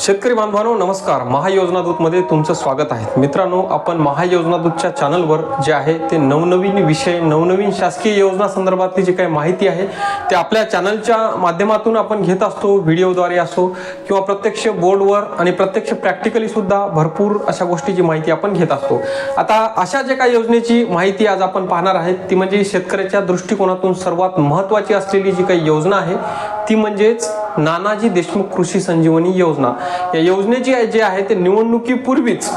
शेतकरी बांधवांनो नमस्कार. महायोजना दूतमध्ये तुमचं स्वागत आहे. मित्रांनो आपण महायोजना दूतच्या चॅनलवर जे आहे ते नवनवीन विषय नवनवीन शासकीय योजना संदर्भातली जी काही माहिती आहे ते आपल्या चॅनलच्या माध्यमातून आपण घेत असतो व्हिडिओद्वारे असो किंवा प्रत्यक्ष बोर्डवर आणि प्रत्यक्ष प्रॅक्टिकली सुद्धा भरपूर अशा गोष्टीची माहिती आपण घेत असतो. आता अशा जे काही योजनेची माहिती आज आपण पाहणार आहेत ती म्हणजे शेतकऱ्याच्या दृष्टिकोनातून सर्वात महत्त्वाची असलेली जी काही योजना आहे ती म्हणजेच नानाजी देशमुख कृषी संजीवनी योजना. या योजनेची जे आहे ते निवडणुकीपूर्वीच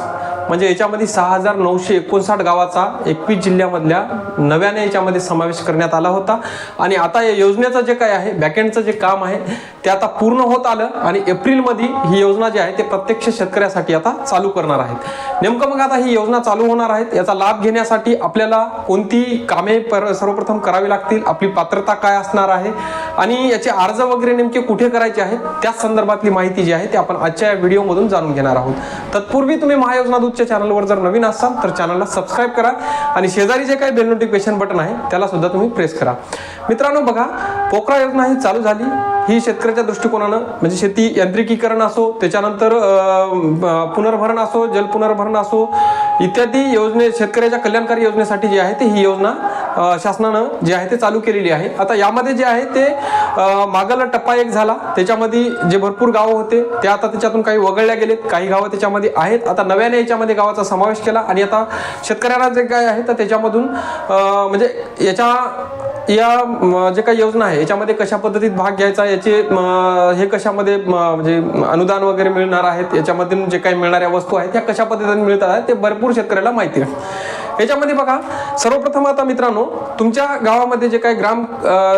म्हणजे याच्यामध्ये सहा हजार नऊशे एकोणसाठ गावाचा एकवीस जिल्ह्यामधल्या नव्याने याच्यामध्ये समावेश करण्यात आला होता. आणि आता या योजनेचं जे काय आहे बॅकेंडचं जे काम आहे ते आता पूर्ण होत आलं आणि एप्रिलमध्ये ही योजना जी आहे ते प्रत्यक्ष शेतकऱ्यासाठी आता चालू करणार आहेत. नेमकं मग आता ही योजना चालू होणार आहेत याचा लाभ घेण्यासाठी आपल्याला कोणती कामे पर सर्वप्रथम करावी लागतील आपली पात्रता काय असणार आहे आणि याचे अर्ज वगैरे नेमके कुठे करायचे आहेत त्या संदर्भातली माहिती जी आहे ती आपण आजच्या या व्हिडिओमधून जाणून घेणार आहोत. तत्पूर्वी तुम्ही महायोजना दूतच्या चॅनलवर जर नवीन असाल तर चॅनलला सबस्क्राईब करा आणि शेजारी जे काही बेल नोटिफिकेशन बटन आहे त्याला सुद्धा तुम्ही प्रेस करा. मित्रांनो बघा पोकरा योजना ही चालू झाली. ही शेतकऱ्याच्या दृष्टिकोनानं म्हणजे शेती यांत्रिकीकरण असो त्याच्यानंतर पुनर्भरण असो जल पुनर्भरण असो इत्यादी योजने शेतकऱ्याच्या कल्याणकारी योजनेसाठी जी आहे ते ही योजना शासनानं जे आहे ते चालू केलेली आहे. आता यामध्ये जे आहे ते मागाला मागला टप्पा एक झाला. त्याच्यामध्ये जे भरपूर गावं होते ते आता त्याच्यातून काही वगळल्या गेलेत. काही गावं त्याच्यामध्ये आहेत. आता नव्याने याच्यामध्ये गावाचा समावेश केला आणि आता शेतकऱ्यांना जे काय आहे तर त्याच्यामधून म्हणजे याच्या या जे काही योजना आहे याच्यामध्ये कशा पद्धतीत भाग घ्यायचा याचे हे कशामध्ये म, म्हणजे अनुदान वगैरे मिळणार आहेत याच्यामधून जे काही मिळणाऱ्या वस्तू आहेत त्या कशा पद्धतीने मिळतात आहेत ते भरपूर शेतकऱ्याला माहिती आहे. याच्यामध्ये बघा सर्वप्रथम आता मित्रांनो तुमच्या गावामध्ये जे काही ग्राम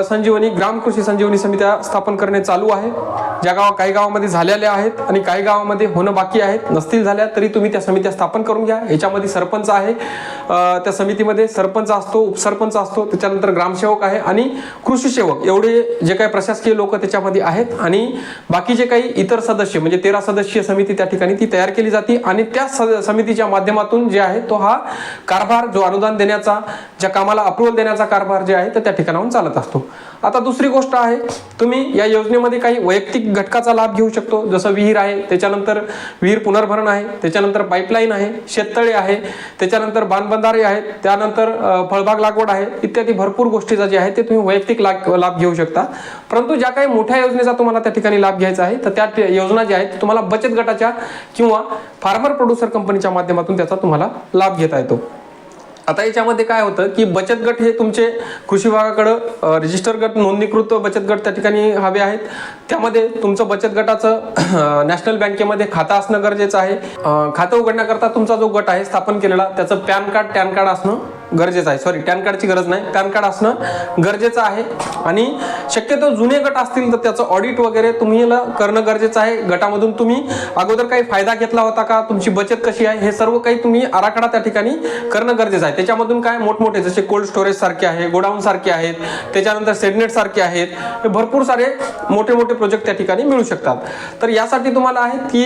संजीवनी ग्राम कृषी संजीवनी समित्या स्थापन करणे चालू आहे ज्या गावा काही गावामध्ये झालेल्या आहेत आणि काही गावामध्ये होणं बाकी आहेत नसतील झाल्या तरी तुम्ही त्या समित्या स्थापन करून घ्या. याच्यामध्ये सरपंच आहे. त्या समितीमध्ये सरपंच असतो उपसरपंच असतो त्याच्यानंतर ग्रामसेवक आहे आणि कृषी सेवक. एवढे जे काही प्रशासकीय लोक त्याच्यामध्ये आहेत आणि बाकी जे काही इतर सदस्य म्हणजे तेरा सदस्यीय समिती त्या ठिकाणी ती तयार केली जाते आणि त्या समितीच्या माध्यमातून जे आहे तो हा कारभार जो अनुदान देण्याचा ज्या कामाला अप्रुव्हल देण्याचा कारभार जे आहे तर त्या ठिकाणाहून चालत असतो. आता दुसरी गोष्ट आहे तुम्ही या योजनेमध्ये काही वैयक्तिक घटकाचा लाभ घेऊ शकतो. जसं विहीर आहे त्याच्यानंतर विहीर पुनर्भरण आहे त्याच्यानंतर पाईपलाईन आहे शेततळे आहे त्याच्यानंतर बांधबंधारे आहेत त्यानंतर फळबाग लागवड आहे इत्यादी भरपूर गोष्टीचा जे आहे ते तुम्ही वैयक्तिक लाभ लाभ घेऊ शकता. परंतु ज्या काही मोठ्या योजनेचा तुम्हाला त्या ठिकाणी लाभ घ्यायचा आहे तर त्या योजना ज्या आहेत तुम्हाला बचत गटाच्या किंवा फार्मर प्रोड्युसर कंपनीच्या माध्यमातून त्याचा तुम्हाला लाभ घेता येतो. आता याच्यामध्ये काय होतं की बचत गट हे तुमचे कृषी विभागाकडं रजिस्टर गट नोंदणीकृत बचत गट त्या ठिकाणी हवे आहेत. त्यामध्ये तुमचं बचत गटाचं नॅशनल बँकेमध्ये खातं असणं गरजेचं आहे. खातं उघडण्याकरता तुमचा जो गट आहे स्थापन केलेला त्याचं पॅन कार्ड टॅन कार्ड असणं गरजेचं आहे. सॉरी पॅन कार्डची गरज नाही. पॅन कार्ड असणं गरजेचं आहे. आणि शक्यतो जुने गट असतील तर त्याचं ऑडिट वगैरे तुम्ही करणं गरजेचं आहे. गटामधून तुम्ही अगोदर काही फायदा घेतला होता का? तुमची बचत कशी आहे? हे सर्व काही तुम्ही आराखडा त्या ठिकाणी करणं गरजेचं आहे. त्याच्यामधून काय मोठमोठे जसे कोल्ड स्टोरेज सारखे आहे गोडाऊन सारखे आहेत त्याच्यानंतर सेडनेट सारखे आहेत हे भरपूर सारे मोठे मोठे प्रोजेक्ट त्या ठिकाणी मिळू शकतात. तर यासाठी तुम्हाला आहे की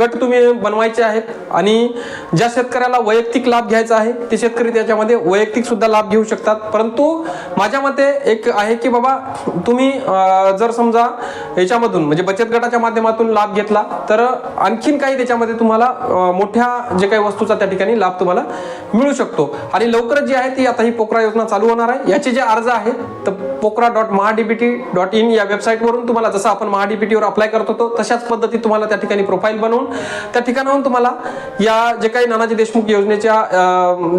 गट तुम्ही बनवायचे आहेत आणि ज्या शेतकऱ्याला वैयक्तिक लाभ घ्यायचा आहे ते शेतकरी त्याच्या त्याच्यामध्ये वैयक्तिक सुद्धा लाभ घेऊ शकतात. परंतु माझ्या मते एक आहे की बाबा तुम्ही जर समजा याच्यामधून म्हणजे बचत गटाच्या माध्यमातून लाभ घेतला तर आणखीन काही त्याच्यामध्ये तुम्हाला मोठ्या जे काही वस्तूचा त्या ठिकाणी लाभ तुम्हाला मिळू शकतो. आणि लवकरच जी आहे ती आता ही पोकरा योजना चालू होणार आहे. याचे जे अर्ज आहेत तर Pocra dot MahaDBT dot in या वेबसाईटवरून तुम्हाला जसं आपण महाडीबीटीवर अप्लाय करत होतो तशाच पद्धती तुम्हाला त्या ठिकाणी प्रोफाईल बनवून त्या ठिकाणाहून तुम्हाला या जे काही नानाजी देशमुख योजनेच्या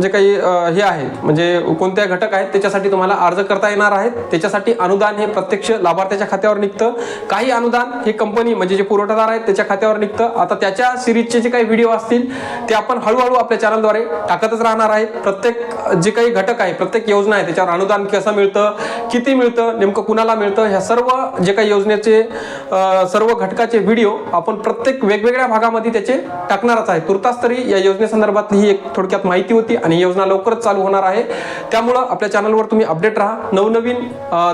जे काही हे आहे म्हणजे कोणत्या घटक आहेत त्याच्यासाठी तुम्हाला अर्ज करता येणार आहेत. त्याच्यासाठी अनुदान हे प्रत्यक्ष लाभार्थ्याच्या खात्यावर निघतं. काही अनुदान हे कंपनी म्हणजे जे पुरवठादार आहेत त्याच्या खात्यावर निघतं. आता त्याच्या सिरीजचे जे काही व्हिडिओ असतील ते आपण हळूहळू आपल्या चॅनलद्वारे टाकतच राहणार आहेत. प्रत्येक जे काही घटक आहे प्रत्येक योजना आहे त्याच्यावर अनुदान कसं मिळतं किती मिळतं नेमकं कुणाला मिळतं ह्या सर्व जे काही योजनेचे सर्व घटकाचे व्हिडिओ आपण प्रत्येक वेगवेगळ्या भागामध्ये त्याचे टाकणारच आहे. तुर्तास तरी या योजनेसंदर्भातली ही एक थोडक्यात माहिती होती आणि योजना लवकरच चालू होणार आहे. त्यामुळं आपल्या चॅनलवर तुम्ही अपडेट राहा. नवनवीन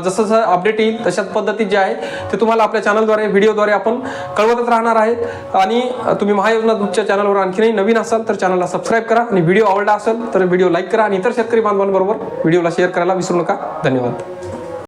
जसं जसं अपडेट येईल तशाच पद्धतीत जे आहे ते तुम्हाला आपल्या चॅनलद्वारे व्हिडिओद्वारे आपण कळवतच राहणार आहेत. आणि तुम्ही महायोजना तुमच्या चॅनलवर आणखीनही नवीन असाल तर चॅनलला सबस्क्राईब करा आणि व्हिडिओ आवडला असेल तर व्हिडिओ लाईक करा आणि इतर शेतकरी बांधवांबरोबर व्हिडिओला शेअर करायला विसरू नका. धन्यवाद.